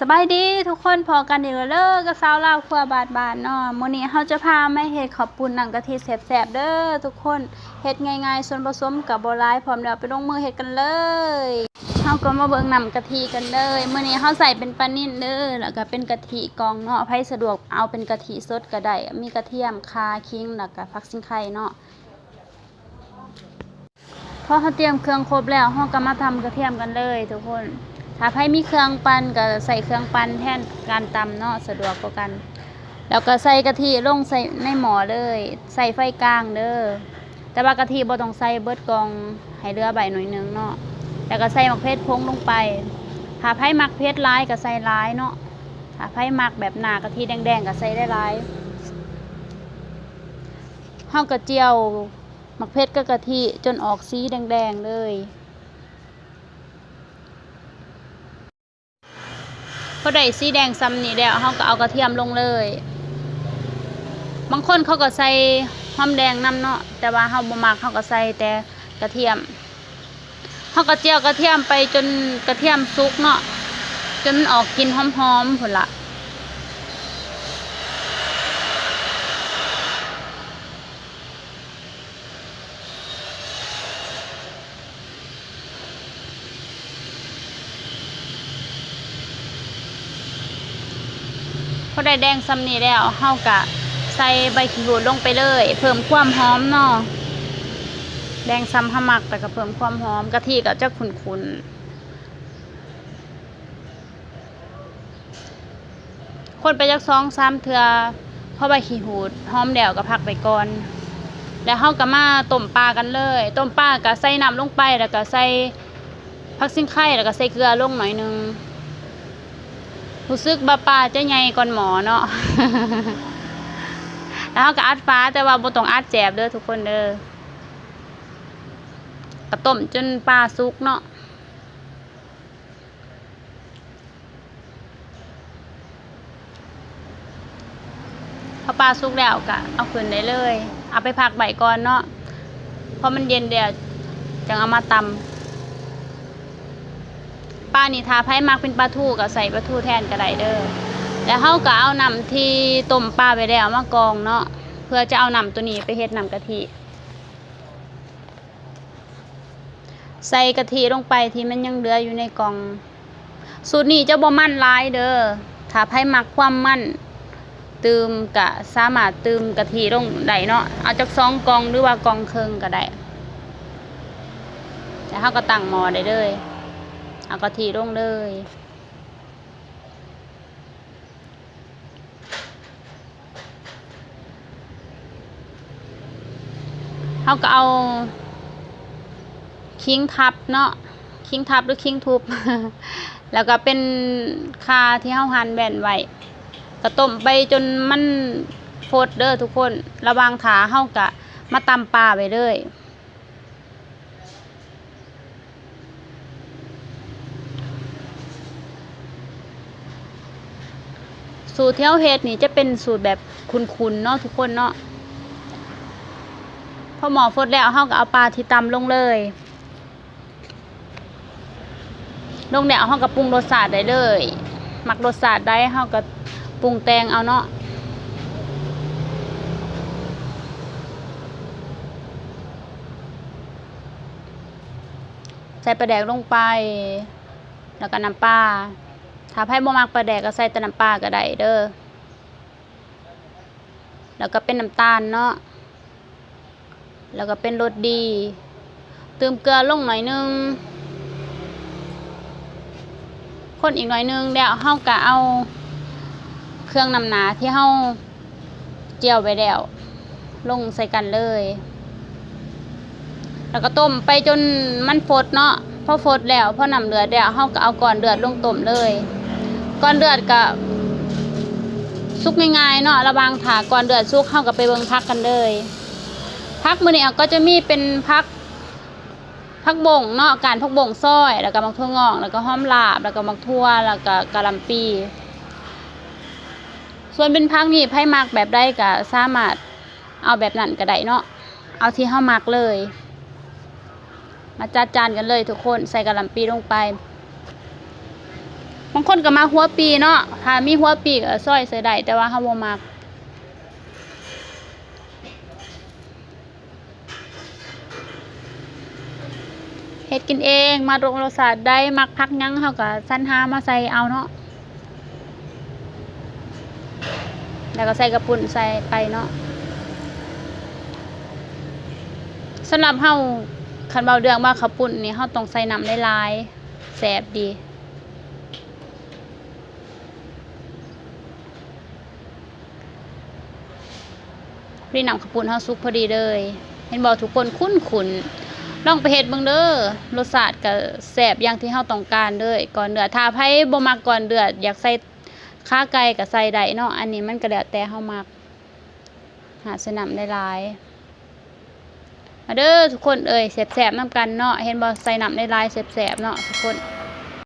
สบายดีทุกคนพอกันอีกแล้วเด้อกับสาวลาวครัวบาทบาทเนาะมื้อนี้เฮาจะพามาเฮ็ดข้าวปุ้นหนังกะทิแซ่บๆเด้อทุกคนเฮ็ดง่ายๆส่วนผสมก็บ่หลายพร้อมแล้วไปลงมือเฮ็ดกันเลยเฮาก็มาเบิ่งน้ำกะทิกันเลยมื้อนี้เฮาใส่เป็นปลานิ่นเด้อแล้วก็เป็นกะทิกองเนาะไผสะดวกเอาเป็นกะทิสดก็ได้มีกระเทียมข่าขิงแล้วก็ผักสิงไข่เนาะพอเฮาเตรียมเครื่องครบแล้วเฮาก็มาทำกระเทียมกันเลยทุกคน ถ้าใครมีเครื่องปั่นก็ใส่เครื่องปั่นแทนการตำเนาะสะดวกกว่ากัน แล้วก็ใส่กะทิลงใส่ในหม้อเลย ใส่ไฟกลางเด้อแต่ว่ากะทิบ่ต้องใส่เบิดกองให้เหลือใบหน่อยหนึงเนาะแล้วก็ใส่มะเขือพงลงไปถ้าไผมักเผ็ดร้ายก็ใส่ร้ายเนาะถ้าไผมักแบบหนากะทิแดงๆก็ใส่ได้ร้ายเฮาก็เจียวมักเผ็ดกับกะทิจนออกสีแดงๆเลย พอได้สีแดงซ้ำนี่แล้วเขาก็เอากระเทียมลงเลย บางคนเขาก็ใส่หอมแดงนำเนาะแต่ว่าเขาบ่มักเขาก็ใส่แต่กระเทียมเขาก็เจียวกระเทียมไปจนกระเทียมสุกเนาะจนออกกินหอมๆพุ่นละ พอได้แดงซ้ำนี่แล้วเขาก็ใส่ใบขี้หูดลงไปเลย เพิ่มความหอมเนาะแดงซ้ำหมักแต่ก็เพิ่มความหอมกะทิก็จะขุ่นๆคนไปจักสองสามเทือเพราะใบขี้หูดหอมเดี่ยวก็พักไปก่อนแล้วเฮาก็มาต้มปลากันเลยต้มปลาก็ใส่น้ำลงไปแล้วก็ใส่ผักซิ่งไข่แล้วก็ใส่เกลือลงหน่อยนึง รู้สึกว่าปลาจะใหญ่ก่อนหมอเนาะ แล้วก็อัดฟ้าแต่ว่าบ่ต้องอัดแจบเด้อทุกคนเด้อกระต้มจนปลาสุกเนาะพอปลาสุกแล้วก็เอาขึ้นได้เลย เอาไปพักใบก่อนเนาะเพราะมันเย็นเดี๋ยวจังเอามาตำ ปลานี่ทาไผ่มักเป็นปลาทูก็ใส่ปลาทูแทนก็ได้เด้อแล้วเฮาก็เอาน้ำที่ต้มปลาไปแล้วมากองเนาะเพื่อจะเอาน้ำตัวนี้ไปเฮ็ดน้ำกะทิใส่กะทิลงไปที่มันยังเหลืออยู่ในกล่อง สูตรนี้จะบ่มั่นหลายเด้อถ้าไผมักความมั่นตืมกะสามารถตืมกะทิลงได้เนาะเอาจากสองกองหรือว่ากองเครึ่งก็ได้แต่เฮาก็ตั้งหม้อได้เลย เอากะทิลงเลยเฮาก็เอาคิงทับเนาะคิงทับหรือคิงทุบ แล้วก็เป็นคาที่เฮาหั่นแบนไว้ก็ต้มไปจนมันโฟดเด้อทุกคน ระวังขาเฮากะมาตำปลาไปเลย สูตรเที่เฮาเฮ็ดนี่จะเป็นสูตรแบบคุนๆเนาะทุกคนเนาะพอหมอฟดแล้วเฮาก็เอาปลาที่ตำลงเลย ลงเนี่ยเฮาก็ปรุงรสชาติได้เลยหมักรสชาติได้เฮาก็ปรุงแตงเอาเนาะใส่ปลาแดกลงไป แล้วก็น้ำปลา ถ้าไผบ่มักปลาแดกก็ใส่แต่น้ำปลาก็ได้เด้อ แล้วก็เป็นน้ำตาลเนาะ แล้วก็เป็นรสดี เติมเกลือลงหน่อยนึง คนอีกหน่อยนึงแล้วเฮาก็เอา เครื่องนำหนาที่เฮาเจียวไปแล้ว ลงใส่กันเลย แล้วก็ต้มไปจนมันฟดเนาะพอฟดแล้วพอน้ำเดือดแล้วเฮาก็เอาก่อนเดือดลงต้มเลย ก่อนเดือดก็สุกง่ายๆเนาะระบางถาก่อนเดือดสุกเฮาก็ไปเบิ่งพักกันเลยพักมื้อนี้ก็จะมีเป็นพักผักบ่งเนาะการผักบ่งซอยแล้วก็มักทั่วงอก แล้วก็ห้อมลาบ แล้วก็มักทั่วแล้วก็กะลำปี ส่วนเป็นผักนี่ไผมักแบบใดก็สามารถเอาแบบนั้นก็ได้เนาะเอาที่เฮามักเลย มาจัดจานกันเลยทุกคนใส่กะลำปีลงไป บางคนก็มาหัวปีเนาะถ้ามีหัวปีก็ซอยใส่ได้แต่ว่าเฮาบ่มักเฮ็ดกินเองมาโรงรสาได้มักพักหยังเฮาก็สรรหามาใส่เอาเนาะแล้วก็ใส่กระปุ่นใส่ไปเนาะสำหรับเฮาคันเบาเรื่องว่าข้าวปุ่นนี่เฮาต้องใส่น้ำหลายแซ่บดีพ อดีนำข้าวปุ่นเฮาสุกพอดีเลย เห็นบอกทุกคนคุ้นขุนลองไปเฮ็ดเบิ่งเด้อรสชาติก็แซ่บอย่างที่เฮาต้องการเลยก่อนเดือดถ้าไผบ่มักก่อนเดือดอยากใส่ข้าไก่ก็ใส่ได้เนาะอันนี้มันก็แล้วแต่เฮามัก หาสนามได้หลายๆมาเด้อทุกคนเอ้ยแซ่บๆนํกันเนาะเห็นบ่ใส่น้ำได้หลายแซ่บๆเนาะทุกคน